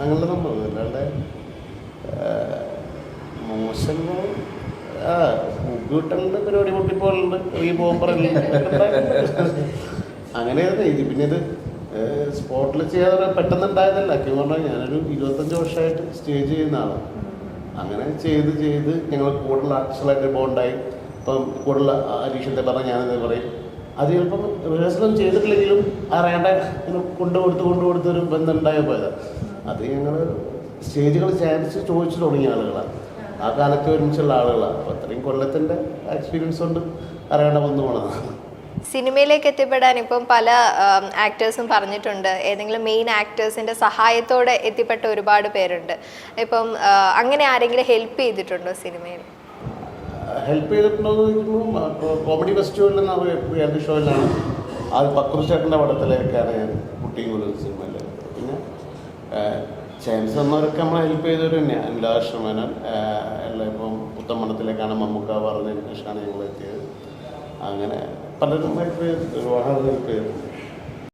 ഞങ്ങളുടെ സംഭവം. അല്ലാണ്ട് മോശം ആ കൂട്ടുകളുടെ പരിപാടി പൊട്ടിപ്പോലുണ്ട് ഈ ബോംബറുണ്ട് അങ്ങനെയാണ് ഇത് പിന്നെ ഇത് സ്പോട്ടിൽ ചെയ്യാതെ പെട്ടെന്ന് ഉണ്ടായതല്ല സത്യം പറഞ്ഞാൽ ഞാനൊരു ഇരുപത്തഞ്ച് വർഷമായിട്ട് സ്റ്റേജ് ചെയ്യുന്ന ആളാണ് അങ്ങനെ ചെയ്ത് ചെയ്ത് ഞങ്ങൾ കൂടുതൽ ആർട്ടിസ്റ്റുകളായിട്ട് ബോണ്ടായി. ഇപ്പം കൂടുതൽ അരീക്ഷത്തെ പറഞ്ഞാൽ ഞാനിത് പറയും? അത് ചിലപ്പം റിഹേഴ്സലും ചെയ്തിട്ടില്ലെങ്കിലും അറിയേണ്ട ഇങ്ങനെ കൊണ്ടുകൊടുത്ത് കൊണ്ടു കൊടുത്തൊരു ബന്ധം ഉണ്ടായി പോയതാണ് അത് ഞങ്ങൾ സ്റ്റേജുകൾ ചാൻസ് ചോദിച്ചു തുടങ്ങിയ ആളുകളാണ് ആ കാലത്ത് ഒരുമിച്ചുള്ള ആളുകളാണ്. അപ്പോൾ അത്രയും കൊല്ലത്തിന്റെ എക്സ്പീരിയൻസ് കൊണ്ട് അറിയേണ്ട പോണതാണ് സിനിമയിലേക്ക് എത്തിപ്പെടാൻ ഇപ്പം പല ആക്ടേഴ്സും പറഞ്ഞിട്ടുണ്ട്. ഏതെങ്കിലും മെയിൻ ആക്ടേഴ്സിന്റെ സഹായത്തോടെ എത്തിപ്പെട്ട ഒരുപാട് പേരുണ്ട്. ഇപ്പം അങ്ങനെ ആരെങ്കിലും ഹെൽപ്പ് ചെയ്തിട്ടുണ്ടോ സിനിമയിൽ? ഹെൽപ്പ് ചെയ്തിട്ടുണ്ടോ കോമഡി ഫെസ്റ്റിവലിൽ റിയാലിറ്റി ഷോയിലാണ്. അത് പക്രു ചേട്ടന്റെ പടത്തിലേക്കാണ് ഞാൻ കുട്ടിയും സിനിമയിൽ പിന്നെ ചാൻസ് എന്നവർക്ക് നമ്മളെ ഹെൽപ്പ് ചെയ്തവർ തന്നെയാണ് എല്ലാ അനിലാശ്രമേനൻ എല്ലാം ഇപ്പം പുത്തമ്പണത്തിലേക്കാണ് മമ്മൂക്ക പറഞ്ഞതിന് ശേഷമാണ് ഞങ്ങൾ എത്തിയത് അങ്ങനെ പലരും ഹെൽപ്പ് ചെയ്തു ഒരുപാട് ഹെൽപ്പ് ചെയ്തിട്ടുണ്ട്.